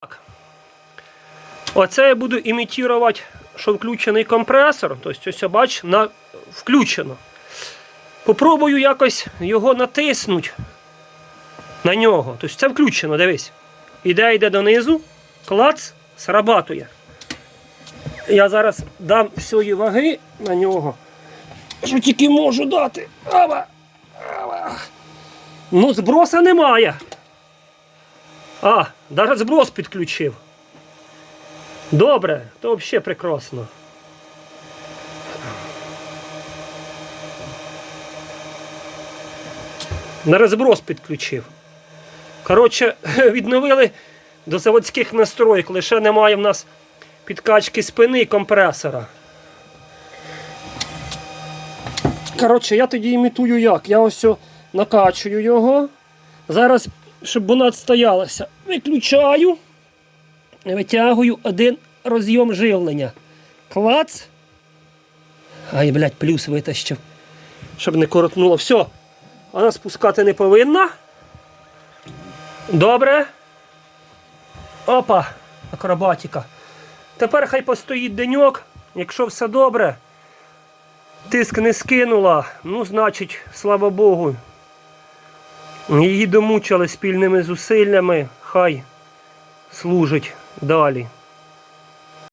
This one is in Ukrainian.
Так. Оце я буду імітувати, що включений компресор. Тобто, ось бач, на... включено. Попробую якось його натиснути на нього. Тобто це включено, дивись. Іде, йде донизу, клац, срабатує. Я зараз дам всієї ваги на нього. Що тільки можу дати. Ава! Ава! Ну, зброса немає. А, навіть зброс підключив. Добре, то взагалі прекрасно. Навіть зброс підключив. Коротше, відновили до заводських настроїк, лише немає в нас підкачки спини і компресора. Коротше, я тоді імітую як. Я ось накачую його. Зараз, щоб вона відстоялася, виключаю, витягую один розйом живлення. Клац. Ай, блядь, плюс витащив. Щоб не коротнуло. Все. Вона спускати не повинна. Добре. Опа, акробатика. Тепер хай постоїть деньок. Якщо все добре, тиск не скинула, ну, значить, слава Богу. Її домучили спільними зусиллями, хай служить далі.